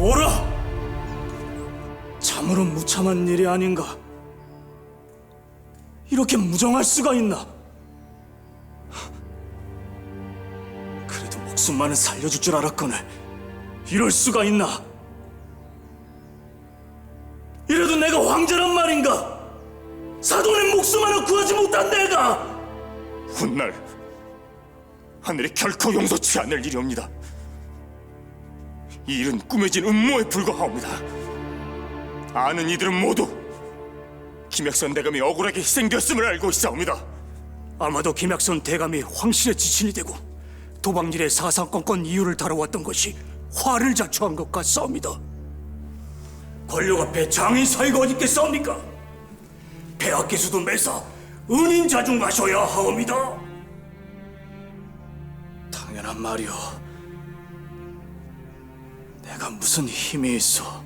뭐라? 참으로 무참한 일이 아닌가? 이렇게 무정할 수가 있나? 그래도 목숨만은 살려줄 줄 알았거늘 이럴 수가 있나? 이래도 내가 황제란 말인가? 사돈의 목숨 하나 구하지 못한 내가 훗날 하늘이 결코 용서치 않을 일이옵니다. 이 일은 꾸며진 음모에 불과하옵니다. 아는 이들은 모두 김혁선 대감이 억울하게 희생되었음을 알고 있사옵니다. 아마도 김약선 대감이 황실의 지친이 되고 도박일의 사상권권 이유를 다뤄왔던 것이 화를 자초한 것 같사옵니다. 권력 앞에 장인 사이가 어디 있겠사옵니까? 폐하께서도 매사 은인 자중하셔야 하옵니다. 당연한 말이오. 내가 무슨 힘이 있어?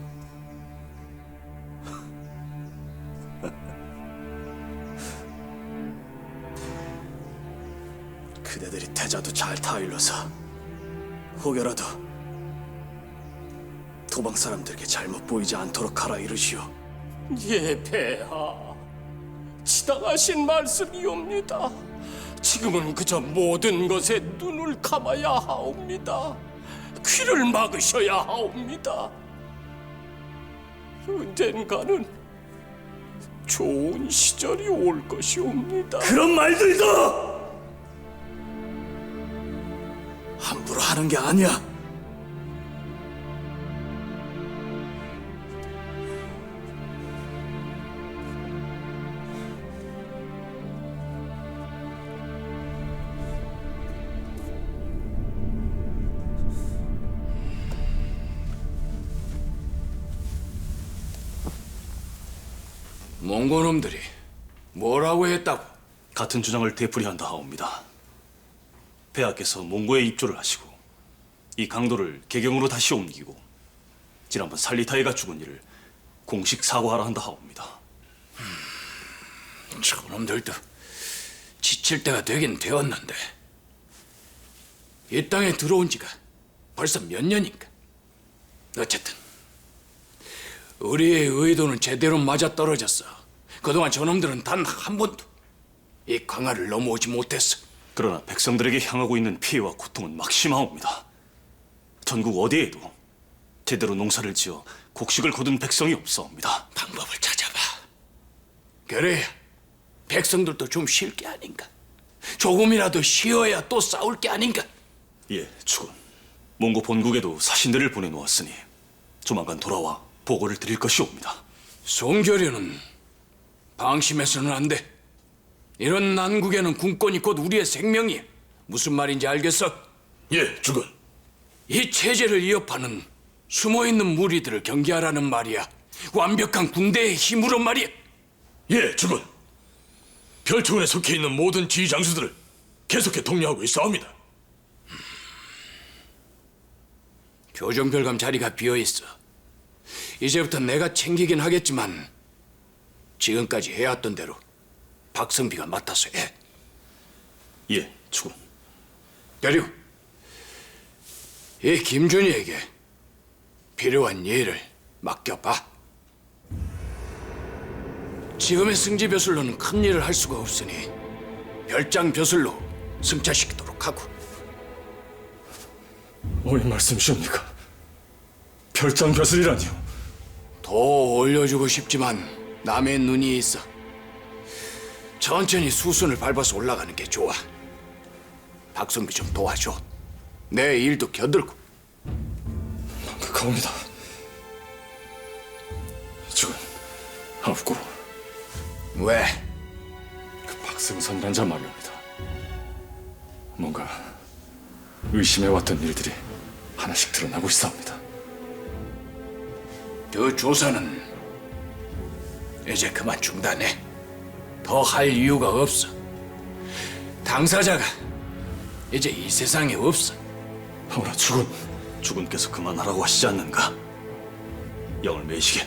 그대들이 태자도 잘 타일러서 혹여라도 도방 사람들에게 잘못 보이지 않도록 하라 이르시오. 예, 폐하. 지당하신 말씀이옵니다. 지금은 그저 모든 것에 눈을 감아야 하옵니다. 귀를 막으셔야 하옵니다. 언젠가는 좋은 시절이 올 것이옵니다. 그런 말들도 함부로 하는 게 아니야. 몽고놈들이 뭐라고 했다고? 같은 주장을 되풀이한다 하옵니다. 폐하께서 몽고에 입조를 하시고 이 강도를 개경으로 다시 옮기고 지난번 살리타이가 죽은 일을 공식 사과하라 한다 하옵니다. 저놈들도 지칠 때가 되긴 되었는데 이 땅에 들어온 지가 벌써 몇 년인가? 어쨌든 우리의 의도는 제대로 맞아 떨어졌어. 그동안 저놈들은 단 한 번도 이 강화를 넘어오지 못했어. 그러나 백성들에게 향하고 있는 피해와 고통은 막심하옵니다. 전국 어디에도 제대로 농사를 지어 곡식을 거둔 백성이 없사옵니다. 방법을 찾아봐. 그래야 백성들도 좀 쉴 게 아닌가. 조금이라도 쉬어야 또 싸울 게 아닌가. 예, 주군. 몽고 본국에도 사신들을 보내놓았으니 조만간 돌아와 보고를 드릴 것이옵니다. 송교련은 방심해서는 안 돼. 이런 난국에는 군권이 곧 우리의 생명이야. 무슨 말인지 알겠어? 예, 주군. 이 체제를 이어파는 숨어있는 무리들을 경계하라는 말이야. 완벽한 군대의 힘으로 말이야. 예, 주군. 별초원에 속해 있는 모든 지휘 장수들을 계속해 독려하고 있사옵니다. 교정별감 자리가 비어 있어. 이제부터 내가 챙기긴 하겠지만 지금까지 해왔던 대로 박성비가 맡아서 해. 예, 주군. 그리고 이 김준이에게 필요한 일을 맡겨봐. 지금의 승지 벼슬로는 큰 일을 할 수가 없으니 별장 벼슬로 승차시키도록 하고 뭐의 말씀이십니까? 별장 벼슬이라니요. 더 올려주고 싶지만 남의 눈이 있어. 천천히 수순을 밟아서 올라가는 게 좋아. 박성비 좀 도와줘. 내 일도 겨들고. 가옵니다. 주군, 없고 왜? 그 박승선 단자 말이옵니다. 뭔가 의심해왔던 일들이 하나씩 드러나고 있사옵니다. 그 조사는 이제 그만 중단해. 더 할 이유가 없어. 당사자가 이제 이 세상에 없어. 하오나 주군. 주군께서 그만하라고 하시지 않는가? 영을 매시게.